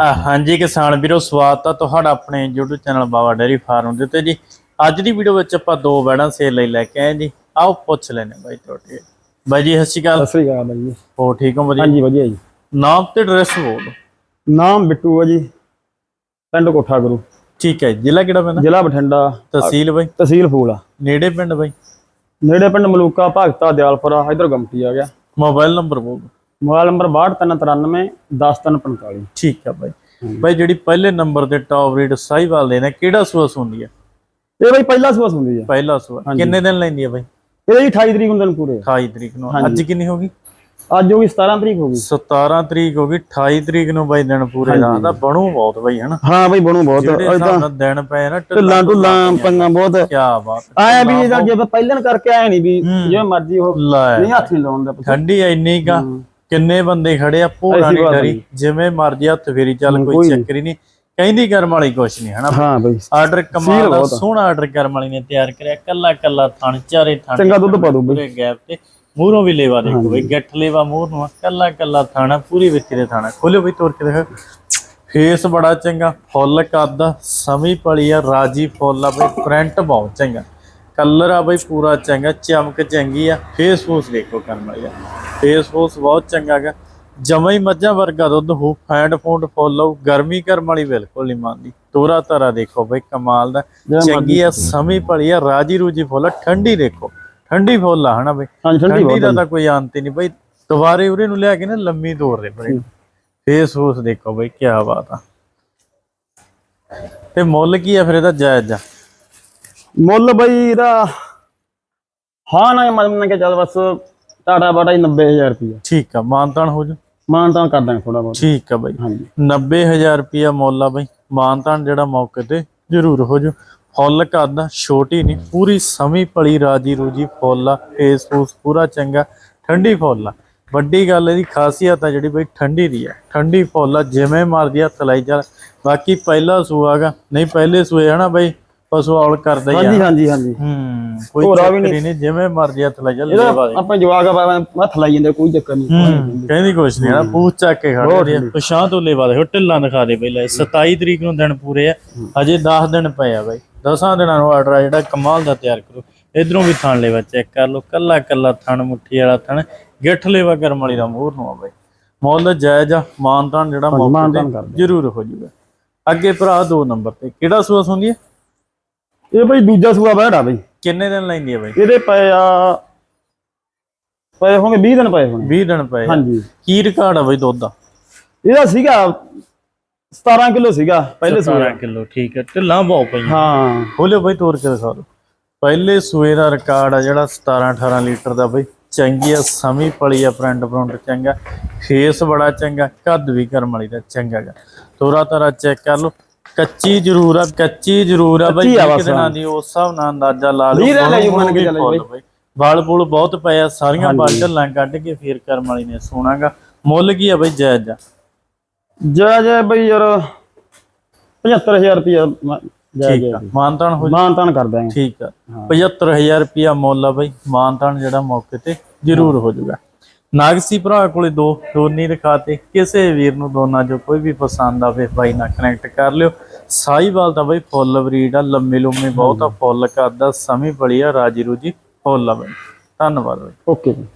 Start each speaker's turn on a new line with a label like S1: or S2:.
S1: ਹਾਂਜੀ ਕਿਸਾਨ ਵੀਰੋ ਸਵਾਗਤ ਆ ਤੁਹਾਡਾ ਆਪਣੇ YouTube channel Baba dairy farm ਦੇ ਉੱਤੇ ਜੀ। ਅੱਜ ਦੀ ਵੀਡੀਓ ਵਿੱਚ ਆਪਾਂ ਦੋ ਬੈੜਾਂ ਸੇਲ ਲਈ ਲੈ ਕੇ ਆਏ ਜੀ। ਆਓ ਪੁੱਛ ਲੈਨੇ ਬਾਈ ਤੁਹਾਡੇ ਬਾਈ ਜੀ ਸਤਿ ਸ਼੍ਰੀ ਅਕਾਲ।
S2: ਸਤਿ ਸ੍ਰੀ ਅਕਾਲ ਬਾਈ ਜੀ।
S1: ਹੋ ਠੀਕ ਹੋ ਵਧੀਆ
S2: ਹਾਂਜੀ ਵਧੀਆ ਜੀ।
S1: ਨਾਮ ਤੇ ਐਡਰੈਸ ਬੋਲ
S2: ਨਾਮ ਬਿੱਟੂ ਆ ਜੀ ਪਿੰਡ ਕੋਠਾ ਗੁਰੂ।
S1: ਠੀਕ ਹੈ। ਜ਼ਿਲ੍ਹਾ ਕਿਹੜਾ ਪੈਂਦਾ?
S2: ਜ਼ਿਲ੍ਹਾ ਬਠਿੰਡਾ।
S1: ਤਹਿਸੀਲ ਬਾਈ?
S2: ਤਹਿਸੀਲ ਫੂਲ
S1: ਨੇੜੇ ਪਿੰਡ ਬਾਈ?
S2: ਨੇੜੇ ਪਿੰਡ ਮਲੂਕਾ ਭਗਤਾ ਦਿਆਲਪੁਰਾ ਇਧਰ ਗੰਪਟੀ ਆ ਗਿਆ।
S1: ਮੋਬਾਈਲ ਨੰਬਰ ਬੋਲ
S2: ਮੋਬਾਈਲ ਨੰਬਰ 6293 10345
S1: ਠੀਕ ਹੈ ਬਾਈ। ਬਾਈ ਜਿਹੜੀ ਪਹਿਲੇ ਨੰਬਰ ਤੇ ਟੌਪ ਰੇਟ ਸਾਈਵਾਲ ਦੇ ਨੇ ਕਿਹੜਾ ਸੂਸ ਹੁੰਦੀ ਹੈ?
S2: ਇਹ ਬਾਈ ਪਹਿਲਾ ਸੂਸ ਹੁੰਦੀ ਆ
S1: ਪਹਿਲਾ ਸੂਆ। ਕਿੰਨੇ ਦਿਨ ਲੈਂਦੀ ਹੈ ਬਾਈ?
S2: ਇਹਦੇ ਜੀ 28 ਤਰੀਕ ਨੇ ਪੂਰੇ।
S1: 28 ਤਰੀਕ ਨੂੰ। ਅੱਜ ਕਿੰਨੀ ਹੋ ਗਈ?
S2: ਅੱਜ ਹੋ ਗਈ 17 ਤਰੀਕ ਹੋ ਗਈ।
S1: 17 ਤਰੀਕ ਹੋ ਗਈ 28 ਤਰੀਕ ਨੂੰ ਬਾਈ ਦਿਨ ਪੂਰੇ। ਰਾਤ ਦਾ ਬਣੂ ਬਹੁਤ ਬਾਈ ਹਨਾ?
S2: ਹਾਂ ਬਾਈ ਬਣੂ ਬਹੁਤ।
S1: ਨਾਲ ਦਿਨ ਪਏ ਨਾ
S2: ਢਿੱਲਾਂ ਢੁੱਲਾਂ ਪੰਗਾ ਬਹੁਤ।
S1: ਕੀ ਬਾਤ
S2: ਆਇਆ ਵੀ ਇਹਦਾ ਜੇ ਪਹਿਲਾਂ ਕਰਕੇ ਆਇਆ ਨਹੀਂ ਵੀ ਜਿਵੇਂ ਮਰਜ਼ੀ ਉਹ ਨਹੀਂ ਹੱਥ ਨਹੀਂ ਲਾਉਣ ਦਾ।
S1: ਠੰਡੀ ਇੰਨੀ ਕਾ। ਕਿੰਨੇ ਬੰਦੇ ਖੜੇ ਆ ਭੋਰਾ ਨਹੀਂ ਡਰੀ ਜਿਵੇਂ ਮਰਜ਼ੀ ਹੱਥ ਫੇਰੀ ਚੱਲ ਕੋਈ ਚੱਕਰ ਹੀ ਨਹੀਂ। ਕਹਿੰਦੀ ਕਰਮ ਵਾਲੀ ਕੁਛ ਨਹੀਂ ਹਨਾ
S2: ਹਾਂ ਬਾਈ।
S1: ਆਰਡਰ ਕਮਾਲ ਦਾ ਸੋਹਣਾ ਆਰਡਰ ਕਰਮ ਵਾਲੀ ਨੇ ਤਿਆਰ ਕਰਿਆ ਕੱਲਾ ਕੱਲਾ ਥਣ ਚਾਰੇ ਥਣ
S2: ਚੰਗਾ ਦੁੱਧ ਪਾ ਦੂ ਬਾਈ।
S1: ਗੈਪ ਤੇ। ਮੂਹਰੋਂ ਵੀ ਲੇਵਾ ਦੇਖੋ ਬਈ ਗੱਠ ਲੇਵਾ ਮੂਹਰ ਨੂੰ ਕੱਲਾ ਕੱਲਾ ਥਾਣਾ ਪੂਰੀ ਵਿੱਚ ਦੇ ਥਾਣਾ ਖੋਲਿਓ ਬਈ ਤੋੜ ਕੇ ਦੇਖੋ ਫੇਸ ਬੜਾ ਚੰਗਾ ਫੁੱਲ ਕੱਦ ਸਮੀ ਪਲੀ ਆ ਰਾਜੀ ਫੁੱਲ ਆ ਬਈ ਪ੍ਰਿੰਟ ਬਹੁਤ ਚੰਗਾ। ਕਲਰ ਆ ਬਈ ਪੂਰਾ ਚੰਗਾ ਚਮਕ ਚੰਗੀ ਆ। ਫੇਸ ਫੂਸ ਦੇਖੋ ਕਰਨ ਵਾਲੀ ਆ। ਫੇਸ ਫੂਸ ਬਹੁਤ ਚੰਗਾ ਗਾ। ਜਮਾ ਹੀ ਮੱਝਾਂ ਵਰਗਾ ਦੁੱਧ ਹੋ ਫੈਂਡ ਫੂਡ ਫੁੱਲ ਗਰਮੀ ਕਰਮ ਵਾਲੀ ਬਿਲਕੁਲ ਨਹੀਂ ਮੰਨਦੀ। ਤੋਰਾ ਤਰਾ ਦੇਖੋ ਬਈ ਕਮਾਲ ਦਾ। ਚੰਗੀ ਆ ਸਮੀ ਪਲੀ ਆ ਰਾਜੀ ਰੂਜੀ ਫੁੱਲ ਠੰਡੀ ਦੇਖੋ। ਠੰਡੀ ਫੁੱਲ ਆ ਹਨਾ ਬਈ?
S2: ਠੰਡੀ
S1: ਦਾ ਤਾਂ ਕੋਈ ਅੰਤ ਹੀ ਨਹੀਂ ਬਈ। ਦੁਬਾਰੇ ਉਰੇ ਨੂੰ ਲਿਆ ਕੇ ਨਾ ਲੰਮੀ ਤੋਰ ਦੇ ਬਈ ਫੇਸ ਫੂਸ ਦੇਖੋ ਬਈ ਕੀ ਬਾਤ ਆ। ਤੇ ਮੁੱਲ ਕੀ ਆ ਫਿਰ ਇਹਦਾ ਜਾਇਜ਼? ਆ
S2: ਮੁੱਲ ਬਈ ਇਹਦਾ ਹਾਂ ਨਾ ਮੰਨ ਕੇ ਚੱਲ ਬਸ ਟਾਟਾ ਬਾਟਾ ਹੀ 90000 ਰੁਪਇਆ
S1: ਠੀਕ ਆ ਮਾਨਤਾਨ ਹੋ ਜਾ।
S2: ਮਾਨ ਤਾਂ ਕਰ ਦਾਂਗੇ ਥੋੜਾ ਬਹੁਤ।
S1: ਠੀਕ ਆ ਬਈ।
S2: ਹਾਂਜੀ।
S1: 90000 ਰੁਪਿਆ ਮੁੱਲ ਆ ਬਈ। ਮਾਨਤਾਨ ਜਿਹੜਾ ਮੌਕੇ ਤੇ ਜ਼ਰੂਰ ਹੋ ਜਾ ਫੁੱਲ ਕਰਦਾ ਛੋਟੀ ਨਹੀਂ ਪੂਰੀ ਸਮੀ ਪਲੀ ਰਾਜੀ ਰੂਜੀ ਫੁੱਲ ਆ। ਫੇਸ ਫੂਸ ਪੂਰਾ ਚੰਗਾ ਠੰਡੀ ਫੁੱਲ ਆ। ਵੱਡੀ ਗੱਲ ਇਹਦੀ ਖਾਸੀਅਤ ਆ ਜਿਹੜੀ ਬਈ ਠੰਡੀ ਦੀ ਆ। ਠੰਡੀ ਫੁੱਲ ਆ ਜਿਵੇਂ ਮਰਦੀ ਹੱਥ ਲਾਈ ਚੱਲ। ਬਾਕੀ ਪਹਿਲਾ ਸੂਆਗਾ ਨਹੀਂ ਪਹਿਲੇ ਸੂਏ ਹਨਾ ਬਈ। ਪਸ਼ੂ ਔਲ ਕਰਦਾ ਹੀ ਆ।
S2: ਹਾਂਜੀ ਹਾਂਜੀ ਹਾਂਜੀ।
S1: ਹੂੰ ਕੋਈ
S2: ਹੋਰਾ ਵੀ
S1: ਨਹੀਂ। ਜਿਵੇਂ ਮਰਜ਼ੀ ਹੱਥ ਲਾ
S2: ਇਹਦਾ
S1: ਲੈਵਾ ਦੇ।
S2: ਆਪਾਂ ਜਵਾਕ ਆ ਹੱਥ ਲਾਈ ਜਾਂਦੇ ਕੋਈ ਚੱਕਰ ਨਹੀਂ।
S1: ਕਹਿੰਦੀ ਕੁਛ ਨਹੀਂ ਨਾ ਪੂਛ ਚੱਕ ਕੇ ਖੜ ਰਹੀ ਆ। ਪਛਾਂ ਤੋਂ ਲੈਵਾ ਦੇ ਢਿੱਲਾਂ ਦਿਖਾ ਦੇ ਪਹਿਲਾਂ 27 ਤਰੀਕ ਨੂੰ ਦਿਨ ਪੂਰੇ ਆ ਅਜੇ 10 ਦਿਨ ਪਏ ਆ ਬਾਈ। 10 ਦਿਨਾਂ ਨੂੰ ਆਰਡਰ ਆ ਜਿਹੜਾ ਕਮਾਲ ਦਾ ਤਿਆਰ ਕਰੋ। ਇਧਰੋਂ ਵੀ ਥਣ ਲੈਵਾ ਚੈੱਕ ਕਰ ਲਓ ਕੱਲਾ ਕੱਲਾ ਥਣ ਮੁੱਠੀ ਵਾਲਾ ਥਣ ਗਿੱਠ ਲੈਵਾ ਕਰਮ ਵਾਲੀ ਦਾ ਮੂਹਰ ਨੂੰ ਆ ਬਾਈ। ਮੁੱਲ ਜਾਇਜ਼ ਆ ਮਾਨਤਾਨ ਜਿਹੜਾ ਮੌਕੇ ਤੇ ਜ਼ਰੂਰ ਹੋ ਜਾਊਗਾ ਅੱਗੇ ਭਰਾ ਦੋ ਨੰਬਰ ਤੇ ਕਿਹੜਾ ਹੁੰਦੀ ਹੈ
S2: ਇਹ ਬਈ ਦੂਜਾ ਸੂਆ ਬੈੜਾ ਬਈ।
S1: ਕਿੰਨੇ ਦਿਨ ਲੈਂਦੀ ਹੈ ਬਾਈ?
S2: ਇਹਦੇ ਪਏ ਆ ਪਏ ਹੋਣਗੇ 20 ਦਿਨ ਪਏ ਹੋਣੇ।
S1: 20 ਦਿਨ ਪਏ।
S2: ਹਾਂਜੀ।
S1: ਕੀ ਰਿਕਾਰਡ ਆ ਬਈ ਦੁੱਧ ਦਾ?
S2: ਇਹਦਾ ਸੀਗਾ 17 ਕਿਲੋ ਸੀਗਾ ਪਹਿਲੇ ਸੂਏ
S1: 17 ਕਿਲੋ ਠੀਕ ਹੈ ਢਿੱਲਾਂ ਬਹੁਤ ਪਈਆਂ।
S2: ਹਾਂ।
S1: ਖੋਲਿਓ ਬਈ ਤੋੜ ਕੇ ਦਿਖਾ ਦਿਓ। ਪਹਿਲੇ ਸੂਏ ਦਾ ਰਿਕਾਰਡ ਆ ਜਿਹੜਾ 17 18 ਲੀਟਰ ਦਾ ਬਈ। ਚੰਗੀ ਆ ਸਮੀ ਪਲੀ ਆ ਪ੍ਰਿੰਟ ਪ੍ਰਿੰਟ ਚੰਗਾ। ਫੇਸ ਬੜਾ ਚੰਗਾ ਕੱਦ ਵੀ ਕਰਮ ਵਾਲੀ ਦਾ ਚੰਗਾ ਗਾ। ਤੋਰਾ ਤਾਰਾ ਚੈੱਕ ਕਰ ਲਓ। ਕੱਚੀ ਜ਼ਰੂਰ ਆ ਕੱਚੀ ਜ਼ਰੂਰ ਆ ਬਈ
S2: ਆ ਬਸ।
S1: ਦਿਨਾਂ ਦੀ ਉਸ ਹਿਸਾਬ ਨਾਲ ਅੰਦਾਜ਼ਾ ਲਾ ਲਓ
S2: ਰਹਿ ਗਏ ਜੀ, ਮੰਨ ਕੇ ਚੱਲੋ
S1: ਬਈ। ਵਾਲ ਬੂਲ ਬਹੁਤ ਪਏ ਆ ਸਾਰੀਆਂ ਬਾਲ ਢੱਲਾਂ ਕੱਢ ਕੇ ਫੇਰ ਕਰਮ ਵਾਲੀ ਨੇ ਸੋਣਾਗਾ ਮੁੱਲ ਕੀ ਆ ਬਈ ਜਾਇਜ਼ ਆ?
S2: ਜੈ ਜੈ ਬਈ ਯਾਰ 75000 ਰੁਪਇਆ ਮ- ਜੈ
S1: ਠੀਕ
S2: ਜੈ
S1: ਆ ਮਾਨਤਾਨ ਹੋ
S2: ਮਾਨ ਤਾਨ ਕਰ ਦਾਂਗੇ
S1: ਠੀਕ ਆ 75000 ਰੁਪਿਆ ਮੁੱਲ ਆ ਬਈ ਮਾਨਤਾਨ ਜਿਹੜਾ ਮੌਕੇ ਤੇ ਜ਼ਰੂਰ ਹੋ ਜਾਊਗਾ। ਨਾਗਸੀ ਭਰਾ ਕੋਲੇ ਦੋ ਦੋਨੀ ਦਿਖਾਤੇ ਕਿਸੇ ਵੀਰ ਨੂੰ ਦੋਨਾਂ ਚੋਂ ਕੋਈ ਵੀ ਪਸੰਦ ਆਵੇ ਬਾਈ ਨਾਲ ਕਨੈਕਟ ਕਰ ਲਿਓ। ਸਾਈਵਾਲ ਤਾਂ ਬਈ ਫੁੱਲ ਬਰੀਡ ਆ ਲੰਮੇ ਲੰਮੇ ਬਹੁਤ ਆ ਫੁੱਲ ਕਰਦਾ ਸਮੀ ਬੜੀ ਆ ਰਾਜੀ ਰੂਜੀ ਫੁੱਲ ਆ ਬਈ। ਧੰਨਵਾਦ ਬਈ।
S2: ਓਕੇ ਜੀ।